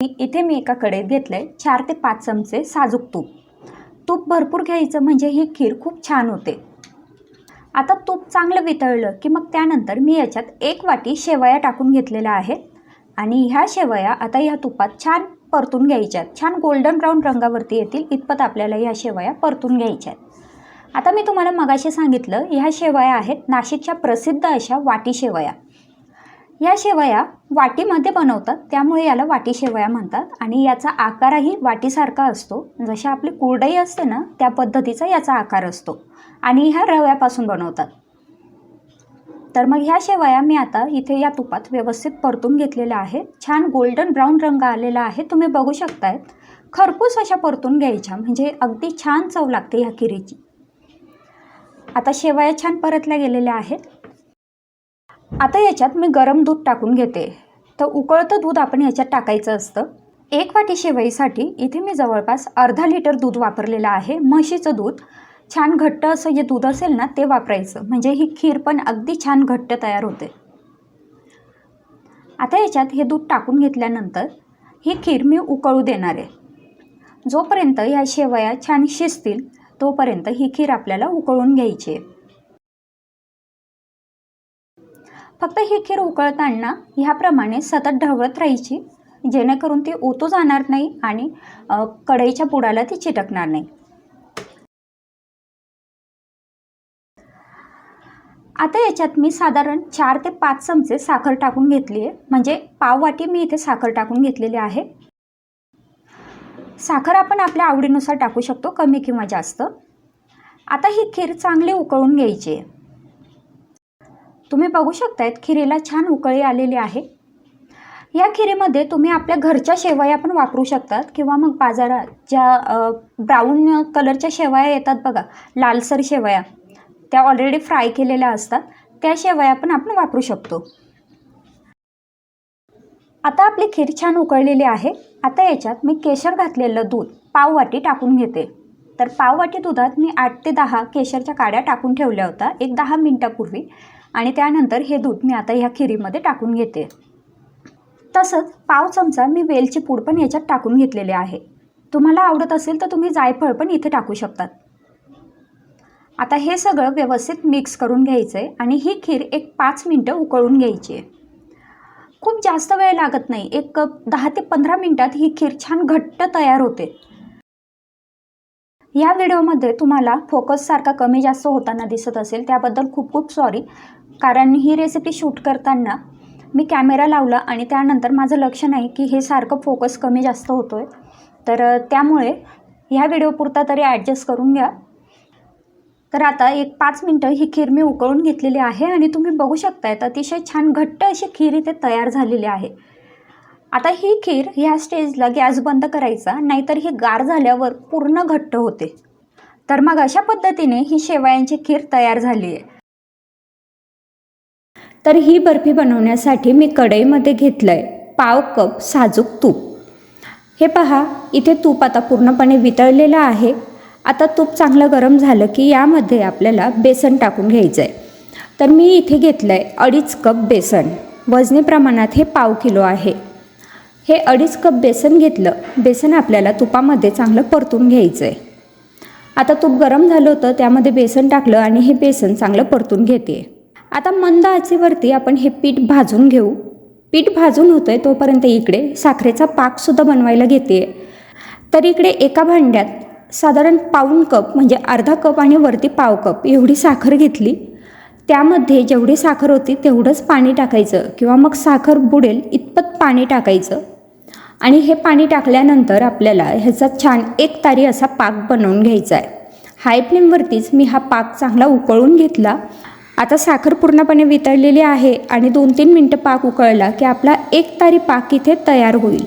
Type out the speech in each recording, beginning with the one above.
इथे मी एका कडेत घेतलं आहे चार ते पाच चमचे साजूक तूप. तूप भरपूर घ्यायचं म्हणजे ही खीर खूप छान होते. आता तूप चांगलं वितळलं की मग त्यानंतर मी याच्यात एक वाटी शेवया टाकून घेतलेल्या आहेत आणि ह्या शेवया आता ह्या तुपात छान परतून घ्यायच्यात. छान गोल्डन ब्राऊन रंगावरती येतील इतपत आपल्याला ह्या शेवया परतून घ्यायच्या आहेत आता मी तुम्हाला मगाशी सांगितलं ह्या शेवया आहेत नाशिकच्या प्रसिद्ध अशा वाटी शेवया. या शेवया वाटीमध्ये बनवतात. त्यामुळे याला वाटी शेवया म्हणतात आणि याचा आकारही वाटीसारखा असतो. जशी आपली कुरडई असते ना त्या पद्धतीचा याचा आकार असतो. आणि ह्या रव्यापासून बनवतात. तर मग ह्या शेवया मी आता इथे या तुपात व्यवस्थित परतून घेतलेल्या आहेत. छान गोल्डन ब्राऊन रंग आलेला आहे. तुम्ही बघू शकतायत खरपूस अशा परतून घ्यायच्या. म्हणजे अगदी छान चव लागते ह्या खिरीची. आता शेवया छान परतल्या गेलेल्या आहेत. आता याच्यात मी गरम दूध टाकून घेते. तर उकळतं दूध आपण याच्यात टाकायचं असतं. एक वाटी शेवईसाठी इथे मी जवळपास अर्धा लिटर दूध वापरलेलं आहे म्हशीचं दूध. छान घट्ट असं जे दूध असेल ना ते वापरायचं. म्हणजे ही खीर पण अगदी छान घट्ट तयार होते. आता याच्यात हे दूध टाकून घेतल्यानंतर ही खीर मी उकळू देणार आहे. जोपर्यंत ह्या शेवया छान शिजतील तोपर्यंत ही खीर आपल्याला उकळून घ्यायची आहे. फक्त ही खीर उकळताना ह्याप्रमाणे सतत ढवळत राहायची जेणेकरून ती ओतू जाणार नाही आणि कढईच्या पुडाला ती चिटकणार नाही. आता याच्यात मी साधारण चार ते पाच चमचे साखर टाकून घेतली आहे म्हणजे पाववाटी मी इथे साखर टाकून घेतलेली आहे. साखर आपण आपल्या आवडीनुसार टाकू शकतो कमी किंवा जास्त. आता ही खीर चांगली उकळून घ्यायची आहे. तुम्ही बघू शकतायत खिरीला छान उकळी आलेली आहे. या खिरीमध्ये तुम्ही आपल्या घरच्या शेवया पण वापरू शकतात किंवा मग बाजारात ज्या ब्राऊन कलरच्या शेवया येतात बघा लालसर शेवया. त्या ऑलरेडी फ्राय केलेल्या असतात. त्या शेवया पण आपण वापरू शकतो. आता आपली खीर छान उकळलेली आहे. आता याच्यात मी केशर घातलेलं दूध पाववाटी टाकून घेते. तर पाववाटी दुधात मी आठ ते दहा केशरच्या काड्या टाकून ठेवल्या होत्या. एक दहा मिनटापूर्वी. आणि त्यानंतर हे दूध मी आता ह्या खिरीमध्ये टाकून घेते. तसंच पाव चमचा मी वेलची पूड पण याच्यात टाकून घेतलेले आहे. तुम्हाला आवडत असेल तर तुम्ही जायफळ पण इथे टाकू शकतात. आता हे सगळं व्यवस्थित मिक्स करून घ्यायचं आहे आणि ही खीर एक पाच मिनटं उकळून घ्यायची आहे. खूप जास्त वेळ लागत नाही. एक दहा ते पंधरा मिनटात ही खीर छान घट्ट तयार होते. या व्हिडिओमध्ये तुम्हाला फोकस सारखा कमी जास्त होताना दिसत असेल त्याबद्दल खूप खूप सॉरी कारण ही रेसिपी शूट करताना मी कॅमेरा लावला आणि त्यानंतर माझं लक्ष नाही की हे सारखं फोकस कमी जास्त होतो आहे तर त्यामुळे ह्या व्हिडिओपुरता तरी ॲडजस्ट करून घ्या. तर आता एक पाच मिनटं ही खीर मी उकळून घेतलेली आहे आणि तुम्ही बघू शकतायत अतिशय छान घट्ट अशी खीर इथे तयार झालेली आहे. आता ही खीर ह्या स्टेजला गॅस बंद करायचा नाहीतर ही गार झाल्यावर पूर्ण घट्ट होते. तर मग अशा पद्धतीने ही शेवयांची खीर तयार झाली आहे तर ही बर्फी बनवण्यासाठी मी कढईमध्ये घेतलं आहे पाव कप साजूक तूप. हे पहा इथे तूप आता पूर्णपणे वितळलेलं आहे. आता तूप चांगलं गरम झालं की यामध्ये आपल्याला बेसन टाकून घ्यायचं आहे तर मी इथे घेतलं आहे अडीच कप बेसन. वजनी प्रमाणात हे पाव किलो आहे. हे अडीच कप बेसन घेतलं. बेसन आपल्याला तुपामध्ये चांगलं परतून घ्यायचं आहे आता तूप गरम झालं होतं त्यामध्ये बेसन टाकलं आणि हे बेसन चांगलं परतून घेते. आता मंद आचेवरती आपण हे पीठ भाजून घेऊ. पीठ भाजून होतं आहे तोपर्यंत इकडे साखरेचा पाकसुद्धा बनवायला घेते. तर इकडे एका भांड्यात साधारण पाऊण कप म्हणजे अर्धा कप आणि वरती पाव कप एवढी साखर घेतली. त्यामध्ये जेवढी साखर होती तेवढंच पाणी टाकायचं किंवा मग साखर बुडेल इतपत पाणी टाकायचं. आणि हे पाणी टाकल्यानंतर आपल्याला ह्याचा छान एक तारी असा पाक बनवून घ्यायचा आहे. हाय फ्लेमवरतीच मी हा पाक चांगला उकळून घेतला. आता साखर पूर्णपणे वितळलेली आहे आणि दोन तीन मिनटं पाक उकळला की आपला एक तारी पाक इथे तयार होईल.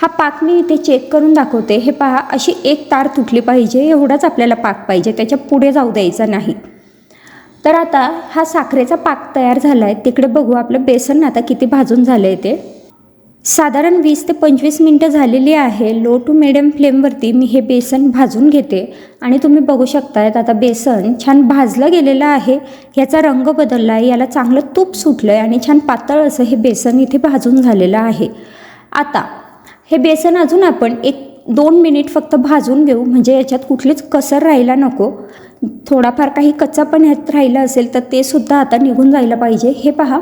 हा पाक मी इथे चेक करून दाखवते. हे पहा अशी एक तार तुटली पाहिजे एवढाच आपल्याला पाक पाहिजे त्याच्या पुढे जाऊ द्यायचा नाही. तर आता हा साखरेचा पाक तयार झाला आहे तिकडे बघू आपलं बेसन आता किती भाजून झालं आहे ते. साधारण वीस ते पंचवीस मिनटं झालेली आहे. लो टू मिडियम फ्लेमवरती मी हे बेसन भाजून घेते. आणि तुम्ही बघू शकतायत आता बेसन छान भाजलं गेलेलं आहे. याचा रंग बदलला आहे याला चांगलं तूप सुटलं आहे आणि छान पातळ असं हे बेसन इथे भाजून झालेलं आहे. आता हे बेसन अजून आपण एक दोन मिनिट फक्त भाजून घेऊ. म्हणजे याच्यात कुठलीच कसर राहायला नको. थोडाफार काही कच्चा पण ह्यात राहिला असेल तर ते सुद्धा आता निघून जायला पाहिजे. हे पहा.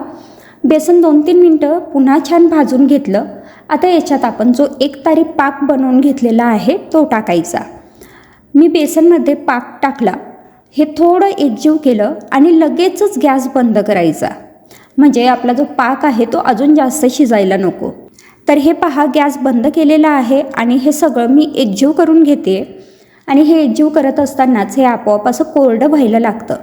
बेसन दोन तीन मिनटं पुन्हा छान भाजून घेतलं. आता याच्यात आपण जो एक तारी पाक बनवून घेतलेला आहे तो टाकायचा. मी बेसनमध्ये पाक टाकला. हे थोडं एकजीव केलं आणि लगेचच गॅस बंद करायचा. म्हणजे आपला जो पाक आहे तो अजून जास्त शिजायला नको. तर हे पहा गॅस बंद केलेला आहे आणि हे सगळं मी एकजीव करून घेते. आणि हे एकजीव करत असतानाच हे आपोआप असं कोरडं व्हायला लागतं.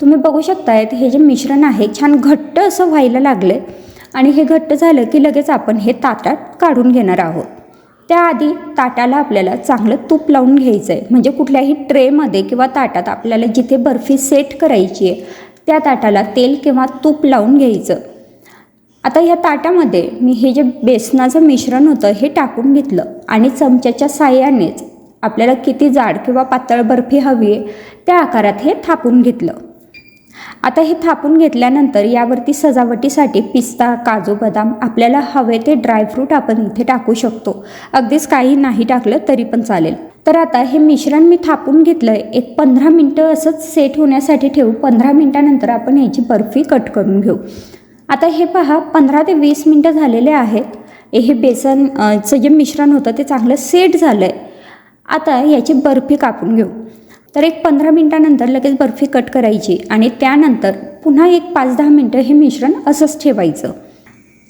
तुम्ही बघू शकतायत हे जे मिश्रण आहे छान घट्ट असं व्हायला लागलं आहे आणि हे घट्ट झालं की लगेच आपण हे ताटात काढून घेणार आहोत. त्याआधी ताटाला आपल्याला चांगलं तूप लावून घ्यायचं आहे म्हणजे कुठल्याही ट्रेमध्ये किंवा ताटात आपल्याला जिथे बर्फी सेट करायची आहे त्या ताटाला तेल किंवा तूप लावून घ्यायचं. आता ह्या ताटामध्ये मी हे जे बेसनाचं मिश्रण होतं हे टाकून घेतलं. आणि चमच्याच्या साह्यानेच आपल्याला किती जाड किंवा पातळ बर्फी हवी आहे त्या आकारात हे थापून घेतलं. आता हे थापून घेतल्यानंतर यावरती सजावटीसाठी पिस्ता काजू बदाम आपल्याला हवे ते ड्रायफ्रूट आपण इथे टाकू शकतो. अगदीच काही नाही टाकलं तरी पण चालेल. तर आता हे मिश्रण मी थापून घेतलं आहे एक पंधरा मिनटं असंच सेट होण्यासाठी ठेवू. पंधरा मिनटानंतर आपण याची बर्फी कट करून घेऊ. आता हे पहा पंधरा ते वीस मिनटं झालेले आहेत. हे बेसनचं जे मिश्रण होतं ते चांगलं सेट झालं आहे आता याची बर्फी कापून घेऊ. तर एक पंधरा मिनटानंतर लगेच बर्फी कट करायची आणि त्यानंतर पुन्हा एक पाच दहा मिनटं हे मिश्रण असंच ठेवायचं.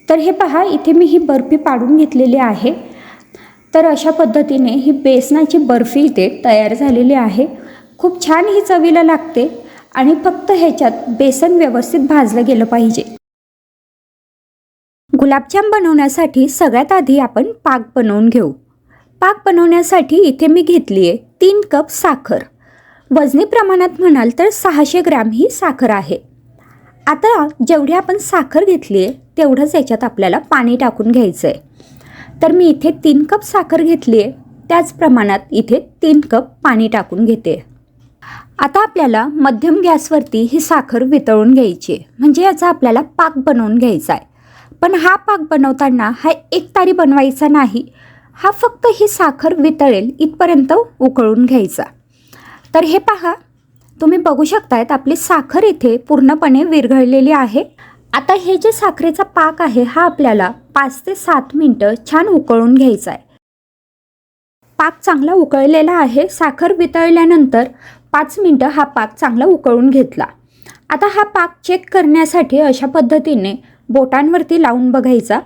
तर हे पहा इथे मी ही बर्फी पाडून घेतलेली आहे. तर अशा पद्धतीने ही बेसनाची बर्फी इथे तयार झालेली आहे. खूप छान ही चवीला लागते आणि फक्त ह्याच्यात बेसन व्यवस्थित भाजलं गेलं पाहिजे. गुलाबजाम बनवण्यासाठी सगळ्यात आधी आपण पाक बनवून घेऊ. पाक बनवण्यासाठी इथे मी घेतली आहे तीन कप साखर. वजनी प्रमाणात म्हणाल तर सहाशे ग्रॅम ही साखर आहे. आता जेवढी आपण साखर घेतली आहे तेवढंच याच्यात आपल्याला पाणी टाकून घ्यायचं आहे तर मी इथे तीन कप साखर घेतली आहे त्याच प्रमाणात इथे तीन कप पाणी टाकून घेते. आता आपल्याला मध्यम गॅसवरती ही साखर वितळून घ्यायची आहे. म्हणजे याचा आपल्याला पाक बनवून घ्यायचा आहे पण हा पाक बनवताना हा एक तारी बनवायचा नाही हा फक्त ही साखर वितळेल इथपर्यंत उकळून घ्यायचा. तर हे पहा. तुम्ही बघू शकतायत आपली साखर इथे पूर्णपणे विरघळलेली आहे. आता हे जे साखरेचा पाक आहे हा आपल्याला पाच ते सात मिनटं छान उकळून घ्यायचा आहे पाक चांगला उकळलेला आहे. साखर वितळल्यानंतर पाच मिनटं हा पाक चांगला उकळून घेतला. आता हा पाक चेक करण्यासाठी अशा पद्धतीने बोटांवरती लावून बघायचा.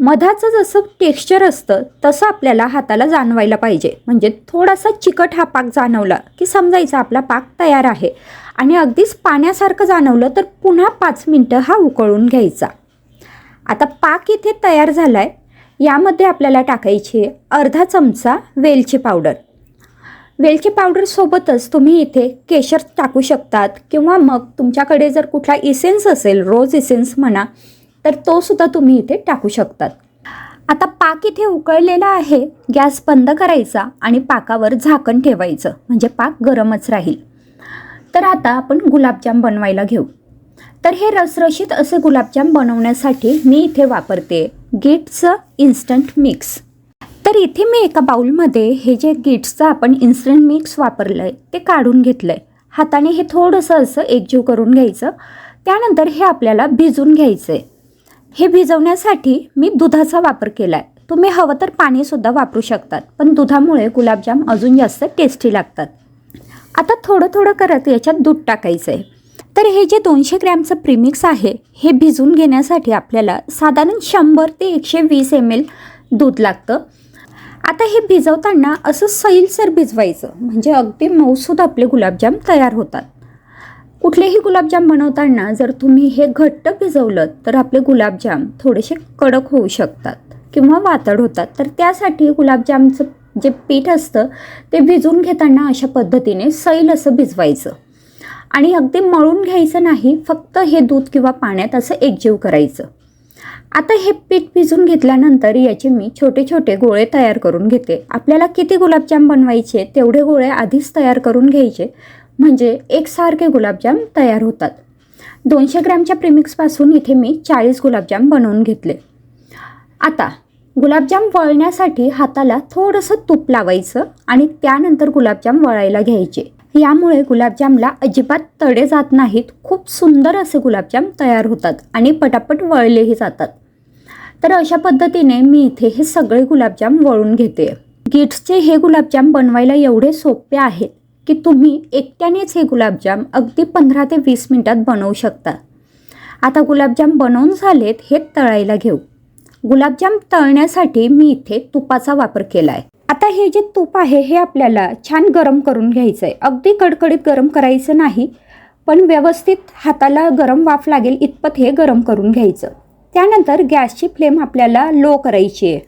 मधाचं जसं टेक्स्चर असतं तसं आपल्याला हाताला जाणवायला पाहिजे. म्हणजे थोडासा चिकट हा पाक जाणवला की समजायचा आपला पाक तयार आहे. आणि अगदीच पाण्यासारखं जाणवलं तर पुन्हा पाच मिनटं हा उकळून घ्यायचा. आता पाक इथे तयार झाला आहे यामध्ये आपल्याला टाकायची आहे अर्धा चमचा वेलची पावडर. वेलची पावडरसोबतच तुम्ही इथे केशर टाकू शकतात किंवा मग तुमच्याकडे जर कुठला इसेन्स असेल रोज इसेन्स म्हणा तर तो सुद्धा तुम्ही इथे टाकू शकतात. आता पाक इथे उकळलेला आहे गॅस बंद करायचा आणि पाकावर झाकण ठेवायचं म्हणजे पाक गरमच राहील. तर आता आपण गुलाबजाम बनवायला घेऊ. तर हे रसरशीत असे गुलाबजाम बनवण्यासाठी मी इथे वापरते गिट्सचं इन्स्टंट मिक्स. तर इथे मी एका बाउलमध्ये हे जे गिट्सचं आपण इन्स्टंट मिक्स वापरलं आहे ते काढून घेतलं आहे हाताने हे थोडंसं असं एकजीव करून घ्यायचं. त्यानंतर हे आपल्याला भिजून घ्यायचं आहे हे भिजवण्यासाठी मी दुधाचा वापर केला आहे तुम्ही हवं तर पाणीसुद्धा वापरू शकतात पण दुधामुळे गुलाबजाम अजून जास्त टेस्टी लागतात. आता थोडं थोडं करत याच्यात दूध टाकायचं आहे तर हे जे दोनशे ग्रॅमचं प्रीमिक्स आहे हे भिजून घेण्यासाठी आपल्याला साधारण शंभर ते एकशे वीस एम एल दूध लागतं. आता हे भिजवताना असं सैलसर भिजवायचं म्हणजे अगदी मऊसूद आपले गुलाबजाम तयार होतात. कुठलेही गुलाबजाम बनवताना जर तुम्ही हे घट्ट भिजवलं तर आपले गुलाबजाम थोडेसे कडक होऊ शकतात किंवा वातड होतात. तर त्यासाठी गुलाबजामचं जे पीठ असतं ते भिजून घेताना अशा पद्धतीने सैल असं भिजवायचं. आणि अगदी मळून घ्यायचं नाही फक्त हे दूध किंवा पाण्यात असं एकजीव करायचं. आता हे पीठ भिजून घेतल्यानंतर याचे मी छोटे छोटे गोळे तयार करून घेते. आपल्याला किती गुलाबजाम बनवायचे तेवढे गोळे आधीच तयार करून घ्यायचे. म्हणजे एकसारखे गुलाबजाम तयार होतात. दोनशे ग्रॅमच्या प्रेमिक्सपासून इथे मी चाळीस गुलाबजाम बनवून घेतले. आता गुलाबजाम वळण्यासाठी हाताला थोडंसं तूप लावायचं आणि त्यानंतर गुलाबजाम वळायला घ्यायचे. यामुळे गुलाबजामला अजिबात तडे जात नाहीत खूप सुंदर असे गुलाबजाम तयार होतात आणि पटापट वळलेही जातात. तर अशा पद्धतीने मी इथे हे सगळे गुलाबजाम वळून घेते. गिट्सचे हे गुलाबजाम बनवायला एवढे सोपे आहेत की तुम्ही एकट्यानेच हे गुलाबजाम अगदी पंधरा ते वीस मिनटात बनवू शकता. आता गुलाबजाम बनवून झालेत हे तळायला घेऊ. गुलाबजाम तळण्यासाठी मी इथे तुपाचा वापर केला आहे आता हे जे तूप आहे हे आपल्याला छान गरम करून घ्यायचं आहे अगदी कडकडीत गरम करायचं नाही पण व्यवस्थित हाताला गरम वाफ लागेल इतपत हे गरम करून घ्यायचं. त्यानंतर गॅसची फ्लेम आपल्याला लो करायची आहे.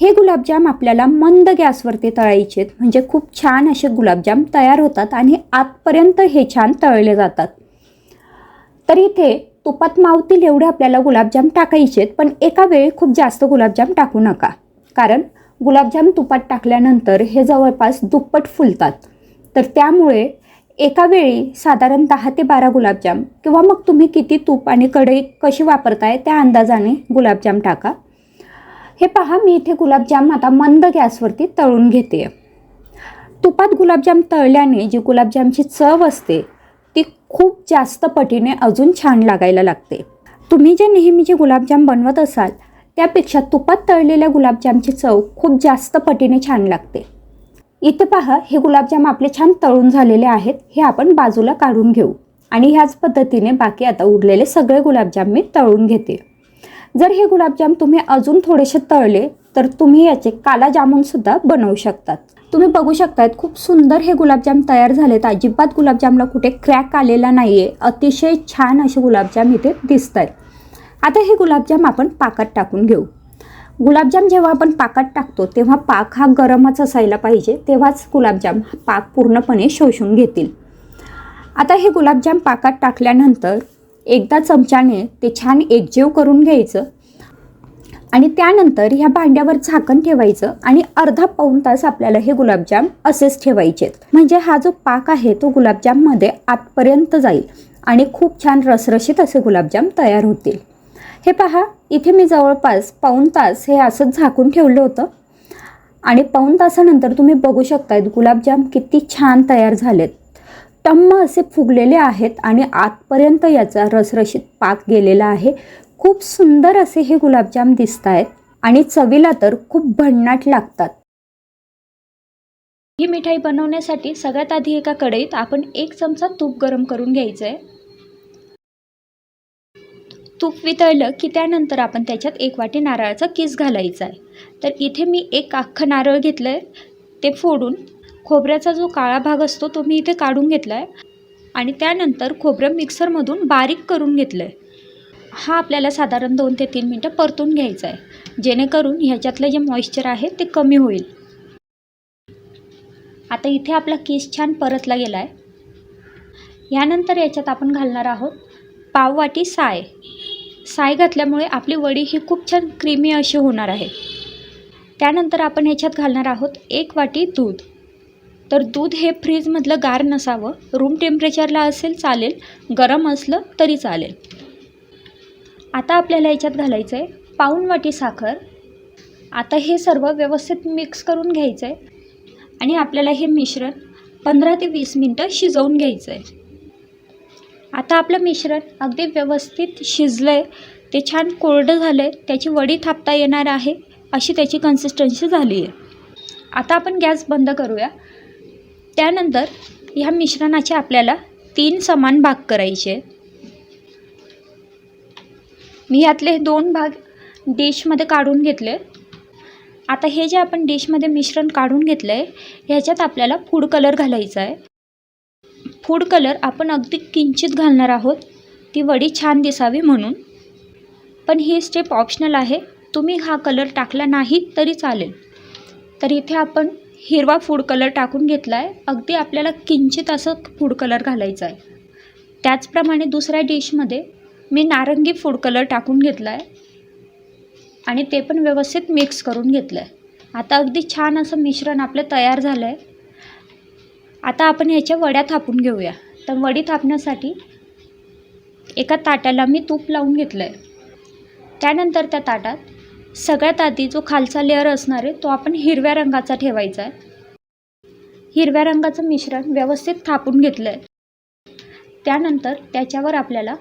हे गुलाबजाम आपल्याला मंद गॅसवरती तळायचे आहेत. म्हणजे खूप छान असे गुलाबजाम तयार होतात आणि आतपर्यंत हे छान तळले जातात. तर इथे तुपात मावतील एवढे आपल्याला गुलाबजाम टाकायचे आहेत पण एका वेळी खूप जास्त गुलाबजाम टाकू नका. कारण गुलाबजाम तुपात टाकल्यानंतर हे जवळपास दुप्पट फुलतात. तर त्यामुळे एका वेळी साधारण दहा ते बारा गुलाबजाम किंवा मग तुम्ही किती तूप आणि कढई कशी वापरताय त्या अंदाजाने गुलाबजाम टाका. हे पहा मी इथे गुलाबजाम आता मंद गॅसवरती तळून घेते. तुपात गुलाबजाम तळल्याने जी गुलाबजामची चव असते ती खूप जास्त पटीने अजून छान लागायला लागते. तुम्ही जे नेहमी जे गुलाबजाम बनवत असाल त्यापेक्षा तुपात तळलेल्या गुलाबजामची चव खूप जास्त पटीने छान लागते. इथे पहा हे गुलाबजाम आपले छान तळून झालेले आहेत हे आपण बाजूला काढून घेऊ. आणि ह्याच पद्धतीने बाकी आता उरलेले सगळे गुलाबजाम मी तळून घेते. जर हे गुलाबजाम तुम्ही अजून थोडेसे तळले तर तुम्ही याचे काला जामूनसुद्धा बनवू शकतात. तुम्ही बघू शकतायत खूप सुंदर हे गुलाबजाम तयार झालेत. अजिबात गुलाबजामला कुठे क्रॅक आलेला नाही आहे अतिशय छान असे गुलाबजाम इथे दिसत आहेत आता हे गुलाबजाम आपण पाकात टाकून घेऊ. गुलाबजाम जेव्हा आपण पाकात टाकतो तेव्हा पाक हा गरमच असायला पाहिजे. तेव्हाच गुलाबजाम हा पाक पूर्णपणे शोषून घेतील. आता हे गुलाबजाम पाकात टाकल्यानंतर एकदा चमच्याने ते छान एकजीव करून घ्यायचं आणि त्यानंतर ह्या भांड्यावर झाकण ठेवायचं आणि अर्धा पाऊण तास आपल्याला हे गुलाबजाम असेच ठेवायचे म्हणजे हा जो पाक आहे तो गुलाबजाममध्ये आतपर्यंत जाईल आणि खूप छान रसरशीत असे गुलाबजाम तयार होतील. हे पहा इथे मी जवळपास पाऊण तास हे असंच झाकून ठेवलं होतं. आणि पाऊण तासानंतर तुम्ही बघू शकतायत गुलाबजाम किती छान तयार झालेत. टम्म असे फुगलेले आहेत आणि आतपर्यंत याचा रसरशीत पाक गेलेला आहे. खूप सुंदर असे हे गुलाबजाम दिसत आहेत आणि चवीला तर खूप भन्नाट लागतात. ही मिठाई बनवण्यासाठी सगळ्यात आधी एका कढईत आपण एक चमचा तूप गरम करून घ्यायचं आहे तूप वितळलं की त्यानंतर आपण त्याच्यात एक वाटी नारळाचा किस घालायचा आहे तर इथे मी एक अख्खं नारळ घेतलं आहे ते फोडून खोबऱ्याचा जो काळा भाग असतो तो मी इथे काढून घेतला आहे आणि त्यानंतर खोबरं मिक्सरमधून बारीक करून घेतलं आहे हा आपल्याला साधारण दोन ते तीन मिनटं परतून घ्यायचा आहे. जेणेकरून ह्याच्यातलं जे मॉइश्चर आहे ते कमी होईल. आता इथे आपला केस छान परतला गेला आहे यानंतर याच्यात आपण घालणार आहोत पाववाटी साय. साय घातल्यामुळे आपली वडी ही खूप छान क्रीमी अशी होणार आहे. त्यानंतर आपण ह्याच्यात घालणार आहोत एक वाटी दूध. तर दूध हे फ्रीजमधलं गार नसावं. रूम टेम्परेचरला असेल चालेल. गरम असलं तरी चालेल. आता आपल्याला याच्यात घालायचं आहे पाऊण वाटी साखर. आता हे सर्व व्यवस्थित मिक्स करून घ्यायचं आहे आणि आपल्याला हे मिश्रण पंधरा ते वीस मिनटं शिजवून घ्यायचं आहे आता आपलं मिश्रण अगदी व्यवस्थित शिजलं आहे ते छान कोरडं झालं आहे त्याची वडी थापता येणार आहे. अशी त्याची कन्सिस्टन्सी झाली आहे आता आपण गॅस बंद करूया. त्यानंतर ह्या मिश्रणाचे आपल्याला तीन समान भाग करायचे. मी यातले दोन भाग डिशमध्ये काढून घेतले. आता हे जे आपण डिशमध्ये मिश्रण काढून घेतलं आहे ह्याच्यात आपल्याला फूड कलर घालायचा आहे. फूड कलर आपण अगदी किंचित घालणार आहोत. ती वडी छान दिसावी म्हणून. पण ही स्टेप ऑप्शनल आहे. तुम्ही हा कलर टाकला नाही तरी चालेल. तर इथे आपण हिरवा फूड कलर टाकून घेतला आहे अगदी आपल्याला किंचित असं फूड कलर घालायचं आहे. त्याचप्रमाणे दुसऱ्या डिशमध्ये मी नारंगी फूड कलर टाकून घेतला आहे आणि ते पण व्यवस्थित मिक्स करून घेतलं आहे आता अगदी छान असं मिश्रण आपलं तयार झालं आहे आता आपण ह्याच्या वड्या थापून घेऊया. तर वडी थापण्यासाठी एका ताटाला मी तूप लावून घेतलं आहे त्यानंतर त्या ताटात सगळ्यात आधी जो खालचा लेअर असणार आहे तो आपण हिरव्या रंगाचा ठेवायचा आहे. हिरव्या रंगाचं मिश्रण व्यवस्थित थापून घेतलं आहे त्यानंतर त्याच्यावर आपल्याला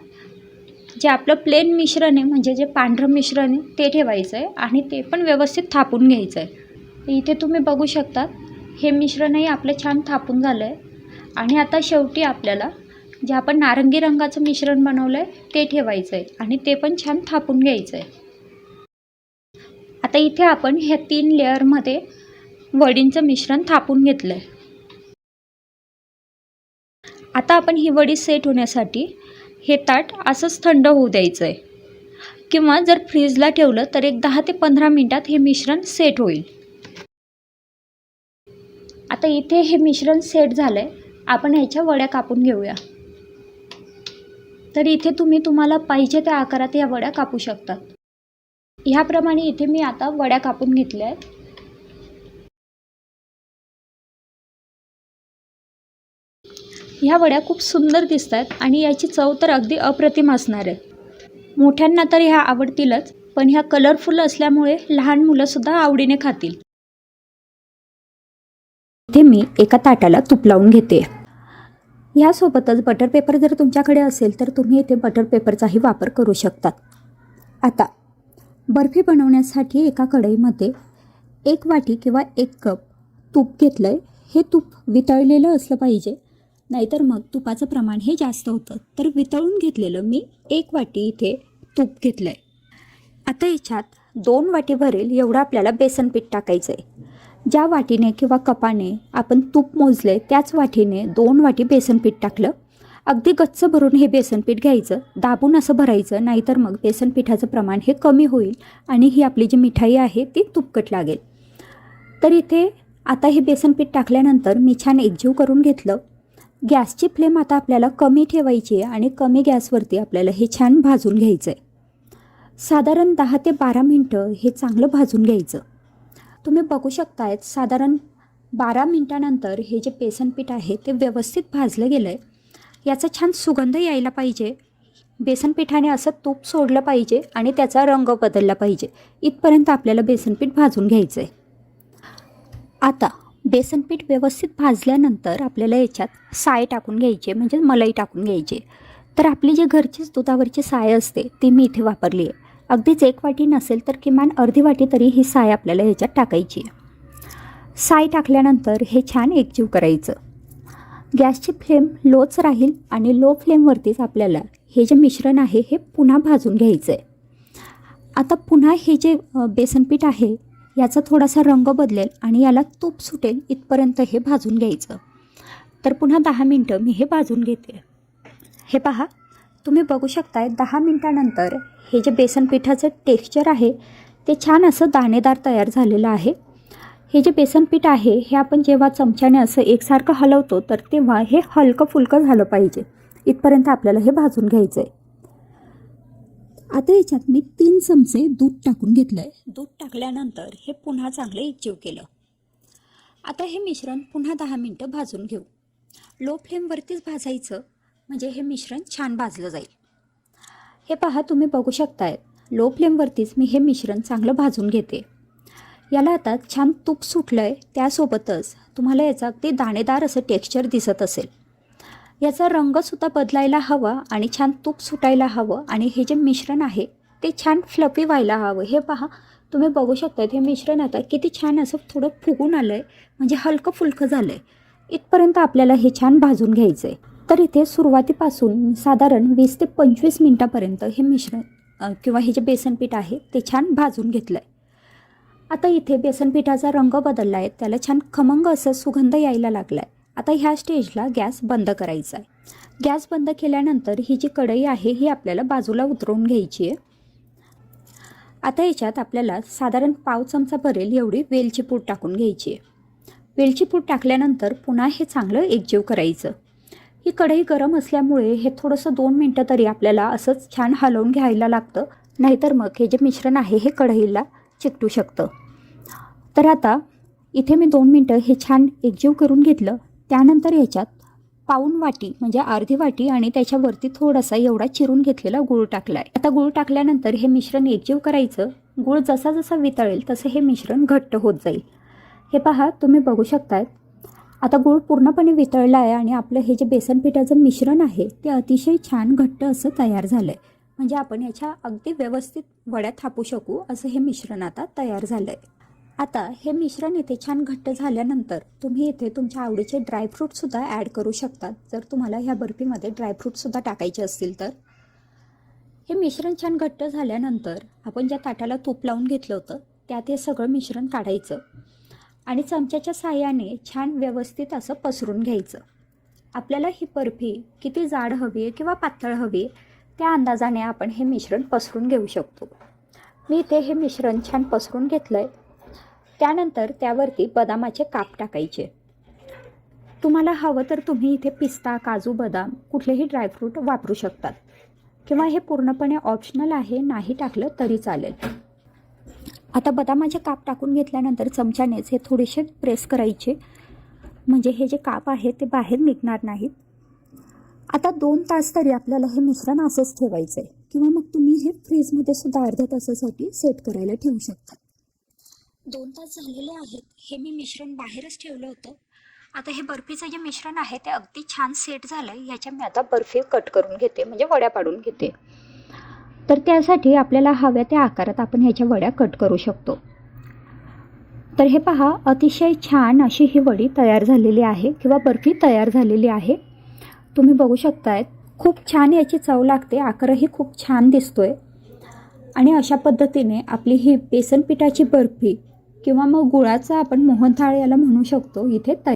जे आपलं प्लेन मिश्रण आहे म्हणजे जे पांढरं मिश्रण आहे ते ठेवायचं आहे आणि ते पण व्यवस्थित थापून घ्यायचं आहे. इथे तुम्ही बघू शकता हे मिश्रणही आपलं छान थापून झालं आहे आणि आता शेवटी आपल्याला जे आपण नारंगी रंगाचं मिश्रण बनवलं आहे ते ठेवायचं आहे आणि ते पण छान थापून घ्यायचं आहे. आता इथे आपण ह्या तीन लेअरमध्ये वडींचं मिश्रण थापून घेतलं आहे आता आपण ही वडी सेट होण्यासाठी हे ताट असंच थंड होऊ द्यायचं आहे किंवा जर फ्रीजला ठेवलं तर एक दहा ते पंधरा मिनटात हे मिश्रण सेट होईल. आता इथे हे मिश्रण सेट झालं आहे आपण ह्याच्या वड्या कापून घेऊया. तर इथे तुम्ही तुम्हाला पाहिजे त्या आकारात या वड्या कापू शकतात ह्याप्रमाणे इथे मी आता वड्या कापून घेतल्या आहेत. ह्या वड्या खूप सुंदर दिसत आहेत आणि याची चव तर अगदी अप्रतिम असणार आहे. मोठ्यांना तर ह्या आवडतीलच पण ह्या कलरफुल असल्यामुळे लहान मुलंसुद्धा आवडीने खातील. इथे मी एका ताटाला तूप लावून घेते. ह्यासोबतच बटर पेपर जर तुमच्याकडे असेल तर तुम्ही इथे बटर पेपरचाही वापर करू शकतात. आता बर्फी बनवण्यासाठी एका कढईमध्ये एक वाटी किंवा एक कप तूप घेतलं आहे हे तूप वितळलेलं असलं पाहिजे. नाहीतर मग तुपाचं प्रमाण हे जास्त होतं. तर वितळून घेतलेलं मी एक वाटी इथे तूप घेतलं आहे आता याच्यात दोन वाटी भरेल एवढं आपल्याला बेसन पीठ टाकायचं आहे ज्या वाटीने किंवा कपाने आपण तूप मोजले त्याच वाटीने दोन वाटी बेसन पीठ टाकलं. अगदी गच्च भरून हे बेसनपीठ घ्यायचं दाबून असं भरायचं नाहीतर मग बेसन पिठाचं प्रमाण हे कमी होईल आणि ही आपली जी मिठाई आहे ती तुपकट लागेल. तर इथे आता हे बेसनपीठ टाकल्यानंतर मी छान एकजीव करून घेतलं. गॅसची फ्लेम आता आपल्याला कमी ठेवायची आहे आणि कमी गॅसवरती आपल्याला हे छान भाजून घ्यायचं आहे साधारण दहा ते बारा मिनटं हे चांगलं भाजून घ्यायचं. तुम्ही बघू शकतायत साधारण बारा मिनटानंतर हे जे बेसनपीठ आहे ते व्यवस्थित भाजलं गेलं आहे याचा छान सुगंध यायला पाहिजे. बेसन पिठाने असं तूप सोडलं पाहिजे आणि त्याचा रंग बदलला पाहिजे. इथपर्यंत आपल्याला बेसनपीठ भाजून घ्यायचं आहे आता बेसनपीठ व्यवस्थित भाजल्यानंतर आपल्याला याच्यात साय टाकून घ्यायची म्हणजे मलाई टाकून घ्यायची तर आपली जी घरचीच दुधावरची साय असते ती मी इथे वापरली आहे. अगदीच एक वाटी नसेल तर किमान अर्धी वाटी तरी ही साय आपल्याला ह्याच्यात टाकायची आहे. साय टाकल्यानंतर हे छान एकजीव करायचं. गॅसची फ्लेम लोच राहील आणि लो फ्लेमवरतीच आपल्याला हे जे मिश्रण आहे हे पुन्हा भाजून घ्यायचं आहे आता पुन्हा हे जे बेसनपीठ आहे याचा थोडासा रंग बदलेल आणि याला तूप सुटेल इथपर्यंत हे भाजून घ्यायचं. तर पुन्हा दहा मिनटं मी हे भाजून घेते. हे पहा तुम्ही बघू शकताय दहा मिनटानंतर हे जे बेसन पिठाचं टेक्स्चर आहे ते छान असं दाणेदार तयार झालेलं आहे. हे जे बेसन पीठ आहे हे आपण जेव्हा चमच्याने असं एकसारखं हलवतो तर तेव्हा हे हलकं फुलकं झालं पाहिजे. इथपर्यंत आपल्याला हे भाजून घ्यायचं आहे आता याच्यात मी तीन चमचे दूध टाकून घेतलं आहे दूध टाकल्यानंतर हे पुन्हा चांगलं एकजीव केलं. आता हे मिश्रण पुन्हा दहा मिनटं भाजून घेऊ. लो फ्लेमवरतीच भाजायचं म्हणजे हे मिश्रण छान भाजलं जाईल. हे पहा तुम्ही बघू शकताय. लो फ्लेमवरतीच मी हे मिश्रण चांगलं भाजून घेते. याला आता छान तूप सुटलं आहे त्यासोबतच तुम्हाला याचं अगदी दाणेदार असं टेक्स्चर दिसत असेल. याचा रंगसुद्धा बदलायला हवा आणि छान तूप सुटायला हवं आणि हे जे मिश्रण आहे ते छान फ्लफी व्हायला हवं. हे पहा तुम्ही बघू शकता हे मिश्रण आता किती छान असं थोडं फुगून आलं आहे म्हणजे हलकं फुलकं झालं आहे इथपर्यंत आपल्याला हे छान भाजून घ्यायचं आहे तर इथे सुरुवातीपासून साधारण वीस ते पंचवीस मिनटापर्यंत हे मिश्रण किंवा हे जे बेसनपीठ आहे ते छान भाजून घेतलं आहे आता इथे बेसन पिठाचा रंग बदलला आहे त्याला छान खमंग असं सुगंध यायला लागला आहे आता ह्या स्टेजला गॅस बंद करायचा आहे. गॅस बंद केल्यानंतर ही जी कढई आहे ही आपल्याला बाजूला उतरवून घ्यायची आहे. आता याच्यात आपल्याला साधारण पाव चमचा भरेल एवढी वेलची पूड टाकून घ्यायची आहे. वेलची पूड टाकल्यानंतर पुन्हा हे चांगलं एकजीव करायचं. ही कढई गरम असल्यामुळे हे थोडंसं दोन मिनटं तरी आपल्याला असंच छान हलवून घ्यायला लागतं. नाहीतर मग हे जे मिश्रण आहे हे कढईला चिकटू शकतं. तर आता इथे मी दोन मिनटं हे छान एकजीव करून घेतलं. त्यानंतर याच्यात पाऊन वाटी म्हणजे अर्धी वाटी आणि त्याच्यावरती थोडासा एवढा चिरून घेतलेला गूळ टाकला आहे आता गूळ टाकल्यानंतर हे मिश्रण एकजीव करायचं. गूळ जसा जसा वितळेल तसं हे मिश्रण घट्ट होत जाईल. हे पहा तुम्ही बघू शकताय. आता गूळ पूर्णपणे वितळला आहे आणि आपलं हे जे बेसन पिठाचं मिश्रण आहे ते अतिशय छान घट्ट असं तयार झालं आहे म्हणजे आपण याच्या अगदी व्यवस्थित वड्या थापू शकू असं हे मिश्रण आता तयार झालं आहे आता हे मिश्रण इथे छान घट्ट झाल्यानंतर तुम्ही इथे तुमच्या आवडीचे ड्रायफ्रूटसुद्धा ॲड करू शकतात. जर तुम्हाला ह्या बर्फीमध्ये ड्रायफ्रूटसुद्धा टाकायचे असतील तर. हे मिश्रण छान घट्ट झाल्यानंतर आपण ज्या ताटाला तूप लावून घेतलं होतं त्यात हे सगळं मिश्रण काढायचं आणि चमच्याच्या साह्याने छान व्यवस्थित असं पसरून घ्यायचं. आपल्याला ही बर्फी किती जाड हवी आहे किंवा पातळ हवी आहे त्या अंदाजाने आपण हे मिश्रण पसरून घेऊ शकतो. मी इथे हे मिश्रण छान पसरून घेतलं आहे त्यानंतर त्यावरती बदामाचे काप टाकायचे. तुम्हाला हवं तर तुम्ही इथे पिस्ता काजू बदाम कुठलेही ड्रायफ्रूट वापरू शकतात. किंवा हे पूर्णपणे ऑप्शनल आहे नाही टाकलं तरी चालेल. आता बदामाचे काप टाकून घेतल्यानंतर चमच्यानेच हे थोडेसे प्रेस करायचे. म्हणजे हे जे काप आहे ते बाहेर निघणार नाहीत. आता दोन तास तरी आपल्याला हे मिश्रण असंच ठेवायचं आहे किंवा मग तुम्ही हे फ्रीजमध्ये सुद्धा अर्ध्या तासासाठी सेट करायला ठेवू शकता. दोन तास झालेले आहेत. हे मी मिश्रण बाहेरच ठेवलं होतं. आता हे बर्फीचं जे मिश्रण आहे ते अगदी छान सेट झालं आहे ह्याच्या मी आता बर्फी कट करून घेते म्हणजे वड्या पाडून घेते. तर त्यासाठी आपल्याला हव्या त्या आकारात आपण ह्याच्या वड्या कट करू शकतो. तर हे पहा अतिशय छान अशी ही वडी तयार झालेली आहे किंवा बर्फी तयार झालेली आहे. तुम्ही बघू शकतायत खूप छान याची चव लागते आकारही खूप छान दिसतोय. आणि अशा पद्धतीने आपली ही बेसन पिठाची बर्फी किंवा मग गुळाचा आपण मोहनथाळ याला म्हणू शकतो. इथे तयार